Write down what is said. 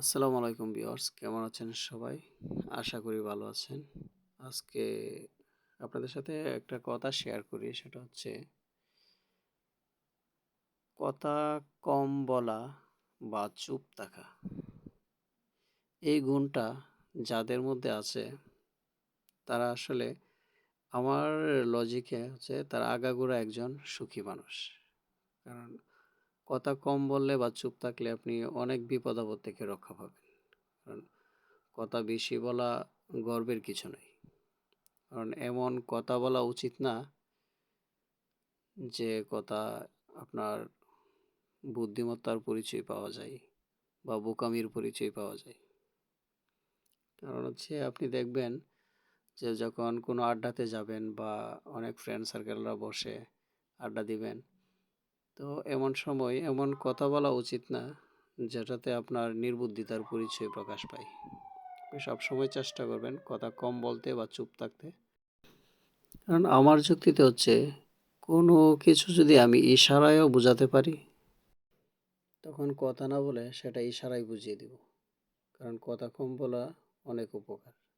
আসসালামু আলাইকুম ভিউয়ার্স, কেমন আছেন সবাই? আশা করি ভালো আছেন। আজকে আপনাদের সাথে একটা কথা শেয়ার করি, সেটা হচ্ছে কথা কম বলা বা চুপ থাকা। এই গুণটা যাদের মধ্যে আছে, তারা আসলে আমার লজিকে হচ্ছে তারা আগাগোড়া একজন সুখী মানুষ। কারণ কথা কম বললে বা চুপ থাকলে আপনি অনেক বিপদ আপদ থেকে রক্ষা পাবেন। কারণ কথা বেশি বলা গর্বের কিছু নেই। কারণ এমন কথা বলা উচিত না যে কথা আপনার বুদ্ধিমত্তার পরিচয় পাওয়া যায় বা বোকামির পরিচয় পাওয়া যায়। কারণ হচ্ছে আপনি দেখবেন যে যখন কোনো আড্ডাতে যাবেন বা অনেক ফ্রেন্ড সার্কেলরা বসে আড্ডা দিবেন তো এমন সময় এমন কথা বলা উচিত না, যেটাতে আপনার নির্বুদ্ধিতার পরিচয় প্রকাশ পায়। সব সময় চেষ্টা করবেন কথা কম বলতে বা চুপ থাকতে। কারণ আমার যুক্তিতে হচ্ছে, কোনো কিছু যদি আমি ইশারায়ও বোঝাতে পারি, তখন কথা না বলে সেটা ইশারায় বুঝিয়ে দিব। কারণ কথা কম বলা অনেক উপকার।